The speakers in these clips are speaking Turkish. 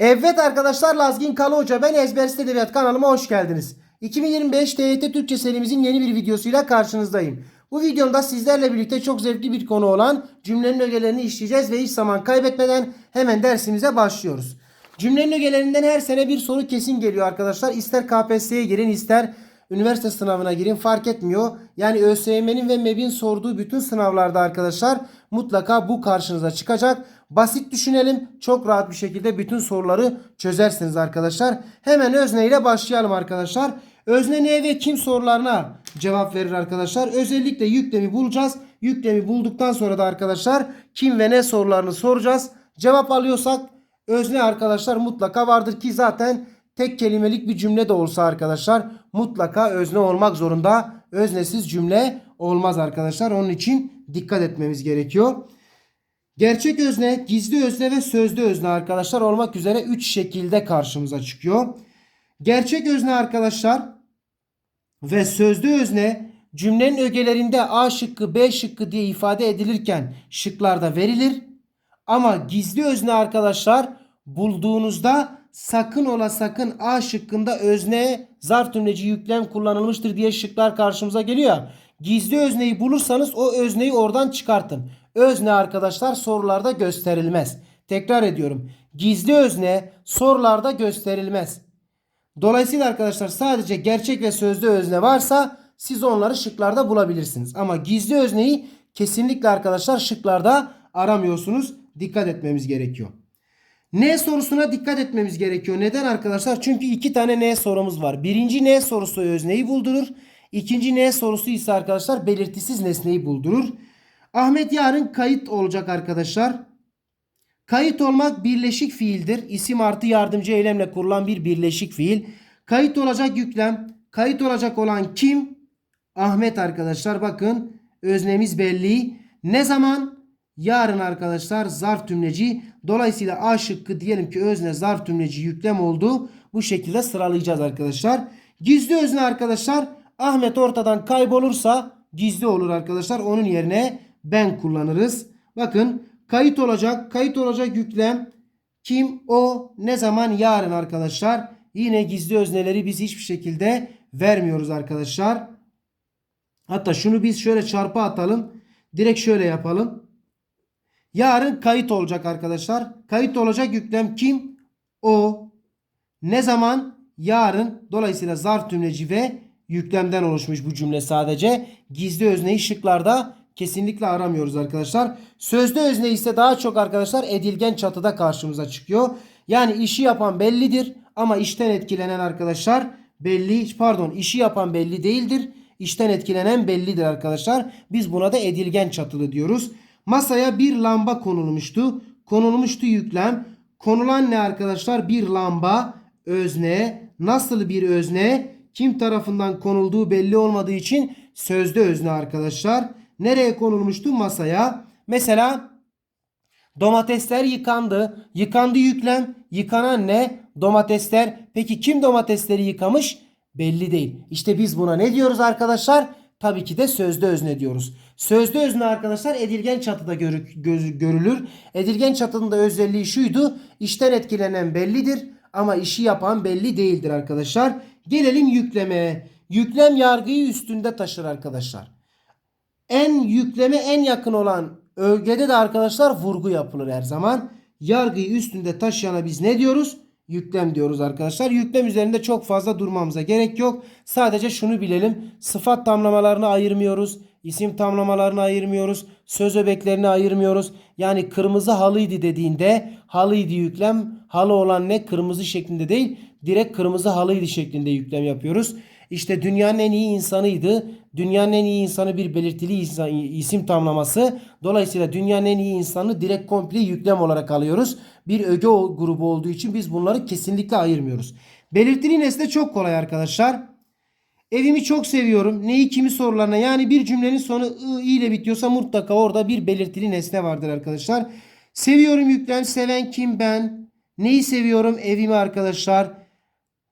Evet arkadaşlar Lazgin Kalı Hoca ben Ezbersiz Edebiyat kanalıma hoş geldiniz. 2025 TYT Türkçe serimizin yeni bir videosuyla karşınızdayım. Bu videomda sizlerle birlikte çok zevkli bir konu olan cümlenin ögelerini işleyeceğiz ve hiç zaman kaybetmeden hemen dersimize başlıyoruz. Cümlenin ögelerinden her sene bir soru kesin geliyor arkadaşlar. İster KPSS'ye girin ister üniversite sınavına girin fark etmiyor. Yani ÖSYM'nin ve MEB'in sorduğu bütün sınavlarda arkadaşlar mutlaka bu karşınıza çıkacak. Basit düşünelim. Çok rahat bir şekilde bütün soruları çözersiniz arkadaşlar. Hemen özne ile başlayalım arkadaşlar. Özne ne ve kim sorularına cevap verir arkadaşlar. Özellikle yüklemi bulacağız. Yüklemi bulduktan sonra da arkadaşlar kim ve ne sorularını soracağız. Cevap alıyorsak özne arkadaşlar mutlaka vardır ki zaten tek kelimelik bir cümle de olsa arkadaşlar mutlaka özne olmak zorunda. Öznesiz cümle olmaz arkadaşlar. Onun için dikkat etmemiz gerekiyor. Gerçek özne, gizli özne ve sözlü özne arkadaşlar olmak üzere 3 şekilde karşımıza çıkıyor. Gerçek özne arkadaşlar ve sözlü özne cümlenin ögelerinde A şıkkı B şıkkı diye ifade edilirken şıklarda verilir. Ama gizli özne arkadaşlar bulduğunuzda sakın ola sakın A şıkkında özne zarf tümleci yüklem kullanılmıştır diye şıklar karşımıza geliyor. Gizli özneyi bulursanız o özneyi oradan çıkartın. Özne arkadaşlar sorularda gösterilmez. Tekrar ediyorum. Gizli özne sorularda gösterilmez. Dolayısıyla arkadaşlar sadece gerçek ve sözlü özne varsa siz onları şıklarda bulabilirsiniz. Ama gizli özneyi kesinlikle arkadaşlar şıklarda aramıyorsunuz. Dikkat etmemiz gerekiyor. Ne sorusuna dikkat etmemiz gerekiyor. Neden arkadaşlar? Çünkü iki tane ne sorumuz var. Birinci ne sorusu özneyi buldurur. İkinci ne sorusu ise arkadaşlar belirtisiz nesneyi buldurur. Ahmet yarın kayıt olacak arkadaşlar. Kayıt olmak birleşik fiildir. İsim artı yardımcı eylemle kurulan bir birleşik fiil. Kayıt olacak yüklem. Kayıt olacak olan kim? Ahmet arkadaşlar. Bakın öznemiz belli. Ne zaman? Yarın arkadaşlar zarf tümleci. Dolayısıyla A şıkkı diyelim ki özne zarf tümleci yüklem oldu. Bu şekilde sıralayacağız arkadaşlar. Gizli özne arkadaşlar. Ahmet ortadan kaybolursa gizli olur arkadaşlar. Onun yerine ben kullanırız. Bakın kayıt olacak. Kayıt olacak yüklem. Kim? O. Ne zaman? Yarın arkadaşlar. Yine gizli özneleri biz hiçbir şekilde vermiyoruz arkadaşlar. Hatta şunu biz şöyle çarpı atalım. Direkt şöyle yapalım. Yarın kayıt olacak arkadaşlar. Kayıt olacak yüklem kim? O. Ne zaman? Yarın. Dolayısıyla zarf tümleci ve yüklemden oluşmuş bu cümle sadece. Gizli özneyi şıklarda kesinlikle aramıyoruz arkadaşlar. Sözlü özne ise daha çok arkadaşlar edilgen çatıda karşımıza çıkıyor. Yani işi yapan bellidir ama işten etkilenen arkadaşlar belli pardon işi yapan belli değildir. İşten etkilenen bellidir arkadaşlar. Biz buna da edilgen çatılı diyoruz. Masaya bir lamba konulmuştu. Konulmuştu yüklem. Konulan ne arkadaşlar? Bir lamba özne. Nasıl bir özne? Kim tarafından konulduğu belli olmadığı için sözde özne arkadaşlar. Nereye konulmuştu? Masaya. Mesela domatesler yıkandı. Yıkandı yüklem. Yıkanan ne? Domatesler. Peki kim domatesleri yıkamış? Belli değil. İşte biz buna ne diyoruz arkadaşlar? Tabii ki de sözde özne diyoruz. Sözde özne arkadaşlar edilgen çatıda görü- göz- görülür. Edilgen çatının da özelliği şuydu. İşten etkilenen bellidir ama işi yapan belli değildir arkadaşlar. Gelelim yükleme. Yüklem yargıyı üstünde taşır arkadaşlar. En yükleme en yakın olan ögede de arkadaşlar vurgu yapılır her zaman. Yargıyı üstünde taşıyana biz ne diyoruz? Yüklem diyoruz arkadaşlar. Yüklem üzerinde çok fazla durmamıza gerek yok. Sadece şunu bilelim. Sıfat tamlamalarını ayırmıyoruz. isim tamlamalarını ayırmıyoruz. Söz öbeklerini ayırmıyoruz. Yani kırmızı halıydı dediğinde halıydı yüklem. Halı olan ne? Kırmızı şeklinde değil. Direkt kırmızı halıydı şeklinde yüklem yapıyoruz. İşte dünyanın en iyi insanıydı. Dünyanın en iyi insanı bir belirtili insan, isim tamlaması. Dolayısıyla dünyanın en iyi insanı direkt komple yüklem olarak alıyoruz. Bir öge grubu olduğu için biz bunları kesinlikle ayırmıyoruz. Belirtili nesne çok kolay arkadaşlar. Evimi çok seviyorum. Neyi kimi sorularına yani bir cümlenin sonu ı ile bitiyorsa mutlaka orada bir belirtili nesne vardır arkadaşlar. Seviyorum yüklem. Seven kim ben? Neyi seviyorum? Evimi arkadaşlar.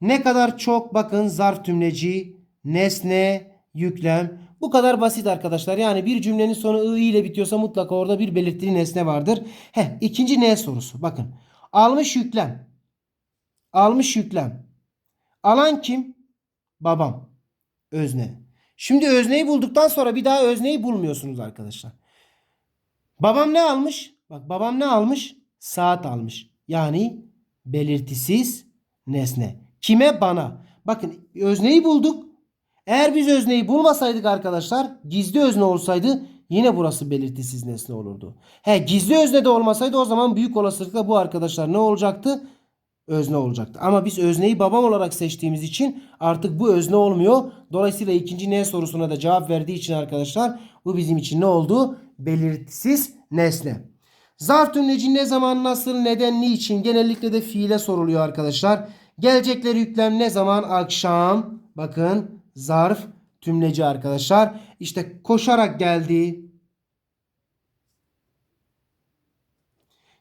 Ne kadar çok bakın zarf tümleci, nesne, yüklem. Bu kadar basit arkadaşlar. Yani bir cümlenin sonu ı ile bitiyorsa mutlaka orada bir belirtili nesne vardır. Heh, ikinci ne sorusu. Bakın. Almış yüklem. Almış yüklem. Alan kim? Babam. Özne. Şimdi özneyi bulduktan sonra bir daha özneyi bulmuyorsunuz arkadaşlar. Babam ne almış? Bak babam ne almış? Saat almış. Yani belirtisiz nesne. Kime? Bana. Bakın özneyi bulduk. Eğer biz özneyi bulmasaydık arkadaşlar gizli özne olsaydı yine burası belirtisiz nesne olurdu. He gizli özne de olmasaydı o zaman büyük olasılıkla bu arkadaşlar ne olacaktı? Özne olacaktı. Ama biz özneyi babam olarak seçtiğimiz için artık bu özne olmuyor. Dolayısıyla ikinci ne sorusuna da cevap verdiği için arkadaşlar bu bizim için ne oldu? Belirtisiz nesne. Zarf tümleci ne zaman, nasıl, neden, niçin genellikle de fiile soruluyor arkadaşlar. Gelecekleri yüklem ne zaman? Akşam. Bakın zarf tümleci arkadaşlar. İşte koşarak geldi.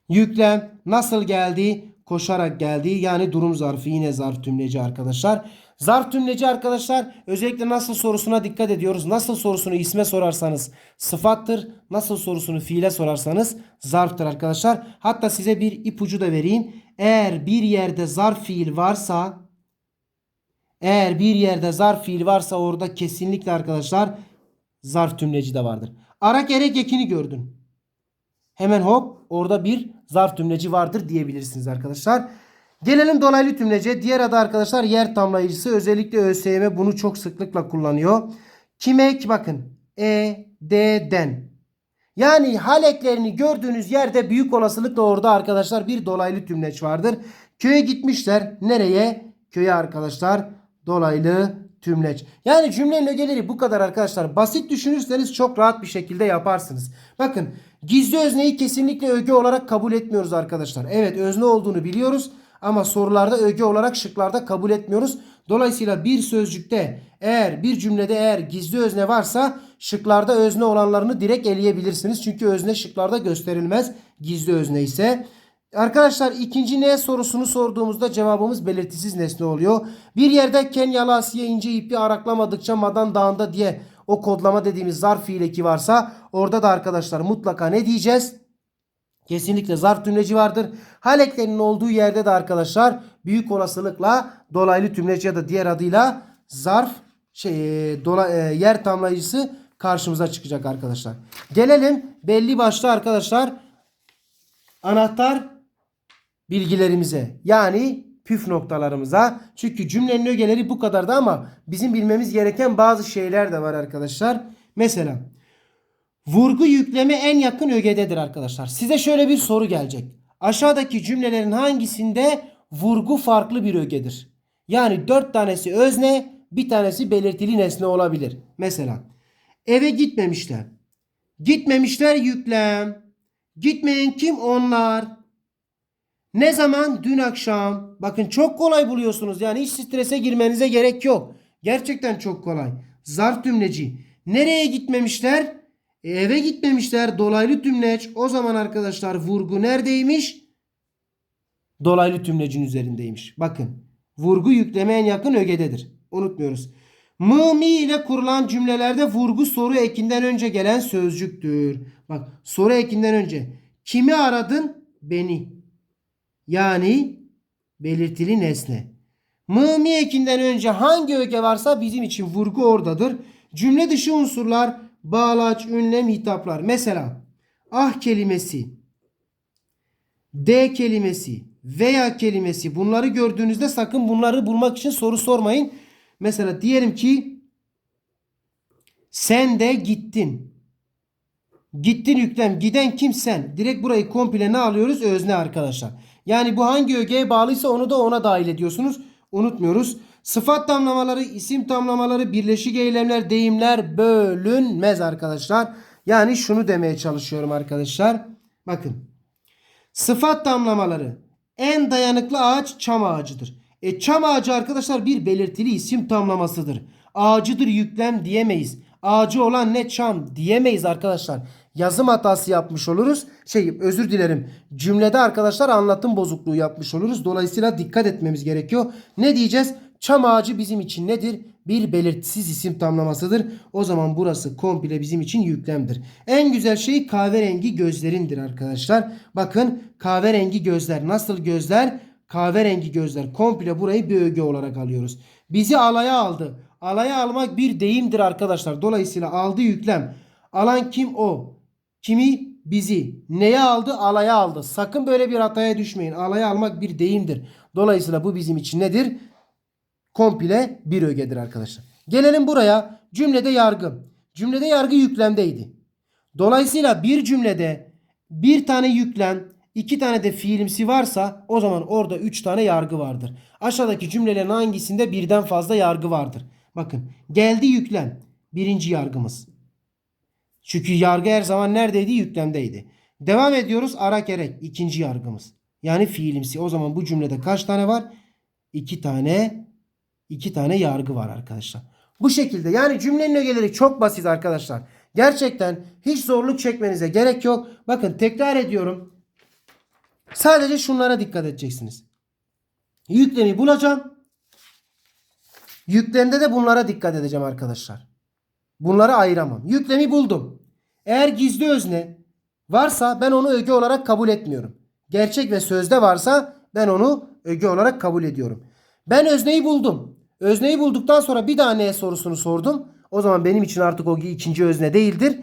Yüklem nasıl geldi? Koşarak geldi. Yani durum zarfı yine zarf tümleci arkadaşlar. Zarf tümleci arkadaşlar özellikle nasıl sorusuna dikkat ediyoruz. Nasıl sorusunu isme sorarsanız sıfattır. Nasıl sorusunu fiile sorarsanız zarftır arkadaşlar. Hatta size bir ipucu da vereyim. Eğer bir yerde zarf fiil varsa eğer bir yerde zarf fiil varsa orada kesinlikle arkadaşlar zarf tümleci de vardır. Arak erek ekini gördün. Hemen hop orada bir zarf tümleci vardır diyebilirsiniz arkadaşlar. Gelelim dolaylı tümlece. Diğer adı arkadaşlar yer tamlayıcısı. Özellikle ÖSYM bunu çok sıklıkla kullanıyor. Kimek bakın. E, D, den. Yani hal eklerini gördüğünüz yerde büyük olasılıkla orada arkadaşlar bir dolaylı tümleç vardır. Köye gitmişler. Nereye? Köye arkadaşlar dolaylı tümleç. Yani cümlenin ögeleri bu kadar arkadaşlar. Basit düşünürseniz çok rahat bir şekilde yaparsınız. Bakın gizli özneyi kesinlikle öge olarak kabul etmiyoruz arkadaşlar. Evet özne olduğunu biliyoruz. Ama sorularda öge olarak şıklarda kabul etmiyoruz. Dolayısıyla bir sözcükte eğer bir cümlede eğer gizli özne varsa şıklarda özne olanlarını direkt eleyebilirsiniz. Çünkü özne şıklarda gösterilmez gizli özne ise. Arkadaşlar ikinci ne sorusunu sorduğumuzda cevabımız belirtisiz nesne oluyor. Bir yerde Kenyalı Asiye ince ipi araklamadıkça Madan Dağı'nda diye o kodlama dediğimiz zarf fiil eki varsa orada da arkadaşlar mutlaka ne diyeceğiz? Kesinlikle zarf tümleci vardır. Hal eklerinin olduğu yerde de arkadaşlar büyük olasılıkla dolaylı tümleci ya da diğer adıyla zarf şey, e, dola, e, yer tamlayıcısı karşımıza çıkacak arkadaşlar. Gelelim belli başlı arkadaşlar anahtar bilgilerimize. Yani püf noktalarımıza. Çünkü cümlenin ögeleri bu kadardı ama bizim bilmemiz gereken bazı şeyler de var arkadaşlar. Mesela Vurgu yükleme en yakın ögededir arkadaşlar. Size şöyle bir soru gelecek. Aşağıdaki cümlelerin hangisinde vurgu farklı bir ögedir? Yani dört tanesi özne, bir tanesi belirtili nesne olabilir. Mesela eve gitmemişler. Gitmemişler yüklem. Gitmeyen kim? Onlar. Ne zaman? Dün akşam. Bakın çok kolay buluyorsunuz. Yani hiç strese girmenize gerek yok. Gerçekten çok kolay. Zarf tümleci. Nereye gitmemişler? E, eve gitmemişler. Dolaylı tümleç. O zaman arkadaşlar vurgu neredeymiş? Dolaylı tümlecin üzerindeymiş. Bakın. Vurgu yükleme en yakın ögededir. Unutmuyoruz. Mı mi ile kurulan cümlelerde vurgu soru ekinden önce gelen sözcüktür. Bak soru ekinden önce. Kimi aradın? Beni. Yani belirtili nesne. Mı mi ekinden önce hangi öge varsa bizim için vurgu oradadır. Cümle dışı unsurlar bağlaç, ünlem, hitaplar. Mesela ah kelimesi, de kelimesi veya kelimesi bunları gördüğünüzde sakın bunları bulmak için soru sormayın. Mesela diyelim ki sen de gittin. Gittin yüklem. Giden kim sen? Direkt burayı komple ne alıyoruz? Özne arkadaşlar. Yani bu hangi ögeye bağlıysa onu da ona dahil ediyorsunuz. Unutmuyoruz. Sıfat tamlamaları, isim tamlamaları, birleşik eylemler, deyimler bölünmez arkadaşlar. Yani şunu demeye çalışıyorum arkadaşlar. Bakın. Sıfat tamlamaları. En dayanıklı ağaç çam ağacıdır. E çam ağacı arkadaşlar bir belirtili isim tamlamasıdır. Ağacıdır yüklem diyemeyiz. Ağacı olan ne çam diyemeyiz arkadaşlar. Yazım hatası yapmış oluruz. Şey özür dilerim. Cümlede arkadaşlar anlatım bozukluğu yapmış oluruz. Dolayısıyla dikkat etmemiz gerekiyor. Ne diyeceğiz? Çam ağacı bizim için nedir? Bir belirtisiz isim tamlamasıdır. O zaman burası komple bizim için yüklemdir. En güzel şey kahverengi gözlerindir arkadaşlar. Bakın kahverengi gözler nasıl gözler? kahverengi gözler komple burayı bir öge olarak alıyoruz. Bizi alaya aldı. Alaya almak bir deyimdir arkadaşlar. Dolayısıyla aldı yüklem. Alan kim o? Kimi? Bizi. Neye aldı? Alaya aldı. Sakın böyle bir hataya düşmeyin. Alaya almak bir deyimdir. Dolayısıyla bu bizim için nedir? Komple bir ögedir arkadaşlar. Gelelim buraya. Cümlede yargı. Cümlede yargı yüklemdeydi. Dolayısıyla bir cümlede bir tane yüklem, iki tane de fiilimsi varsa o zaman orada üç tane yargı vardır. Aşağıdaki cümlelerin hangisinde birden fazla yargı vardır? Bakın geldi yüklem birinci yargımız. Çünkü yargı her zaman neredeydi? Yüklemdeydi. Devam ediyoruz ara gerek ikinci yargımız. Yani fiilimsi. O zaman bu cümlede kaç tane var? İki tane iki tane yargı var arkadaşlar. Bu şekilde yani cümlenin ögeleri çok basit arkadaşlar. Gerçekten hiç zorluk çekmenize gerek yok. Bakın tekrar ediyorum. Sadece şunlara dikkat edeceksiniz. Yüklemi bulacağım. Yüklemde de bunlara dikkat edeceğim arkadaşlar. Bunları ayıramam. Yüklemi buldum. Eğer gizli özne varsa ben onu öge olarak kabul etmiyorum. Gerçek ve sözde varsa ben onu öge olarak kabul ediyorum. Ben özneyi buldum. Özneyi bulduktan sonra bir daha neye sorusunu sordum. O zaman benim için artık o ikinci özne değildir.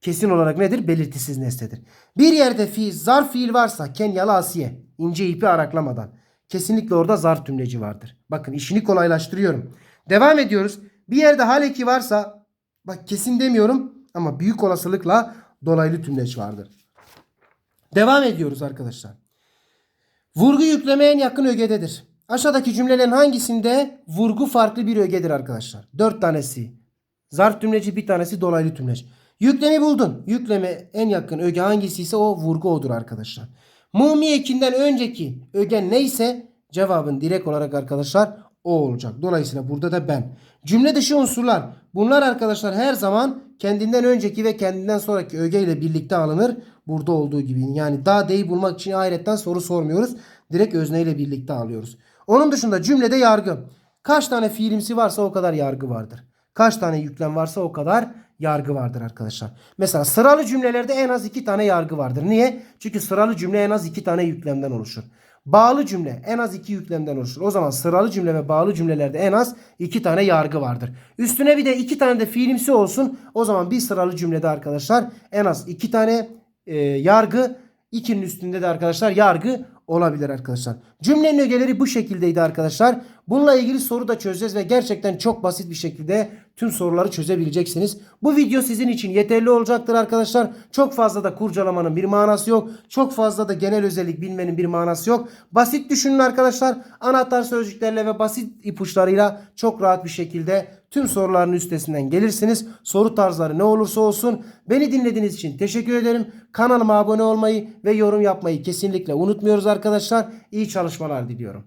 Kesin olarak nedir? Belirtisiz nesnedir. Bir yerde fiil, zarf fiil varsa kenyalı asiye, ince ipi araklamadan. Kesinlikle orada zarf tümleci vardır. Bakın işini kolaylaştırıyorum. Devam ediyoruz. Bir yerde hal eki varsa bak kesin demiyorum ama büyük olasılıkla dolaylı tümleç vardır. Devam ediyoruz arkadaşlar. Vurgu yükleme en yakın ögededir. Aşağıdaki cümlelerin hangisinde vurgu farklı bir ögedir arkadaşlar? Dört tanesi zarf tümleci bir tanesi dolaylı tümleç. Yüklemi buldun. Yükleme en yakın öge hangisi ise o vurgu odur arkadaşlar. Mumi ekinden önceki öge neyse cevabın direkt olarak arkadaşlar o olacak. Dolayısıyla burada da ben. Cümle dışı unsurlar. Bunlar arkadaşlar her zaman kendinden önceki ve kendinden sonraki öge ile birlikte alınır. Burada olduğu gibi. Yani daha değil bulmak için ayrıca soru sormuyoruz. Direkt özne ile birlikte alıyoruz. Onun dışında cümlede yargı. Kaç tane fiilimsi varsa o kadar yargı vardır. Kaç tane yüklem varsa o kadar yargı vardır arkadaşlar. Mesela sıralı cümlelerde en az iki tane yargı vardır. Niye? Çünkü sıralı cümle en az iki tane yüklemden oluşur. Bağlı cümle en az iki yüklemden oluşur. O zaman sıralı cümle ve bağlı cümlelerde en az iki tane yargı vardır. Üstüne bir de iki tane de fiilimsi olsun. O zaman bir sıralı cümlede arkadaşlar en az iki tane e, yargı, ikinin üstünde de arkadaşlar yargı olabilir arkadaşlar. Cümlenin ögeleri bu şekildeydi arkadaşlar. Bununla ilgili soru da çözeceğiz ve gerçekten çok basit bir şekilde tüm soruları çözebileceksiniz. Bu video sizin için yeterli olacaktır arkadaşlar. Çok fazla da kurcalamanın bir manası yok. Çok fazla da genel özellik bilmenin bir manası yok. Basit düşünün arkadaşlar. Anahtar sözcüklerle ve basit ipuçlarıyla çok rahat bir şekilde tüm soruların üstesinden gelirsiniz. Soru tarzları ne olursa olsun. Beni dinlediğiniz için teşekkür ederim. Kanalıma abone olmayı ve yorum yapmayı kesinlikle unutmuyoruz arkadaşlar. İyi çalışmalar diliyorum.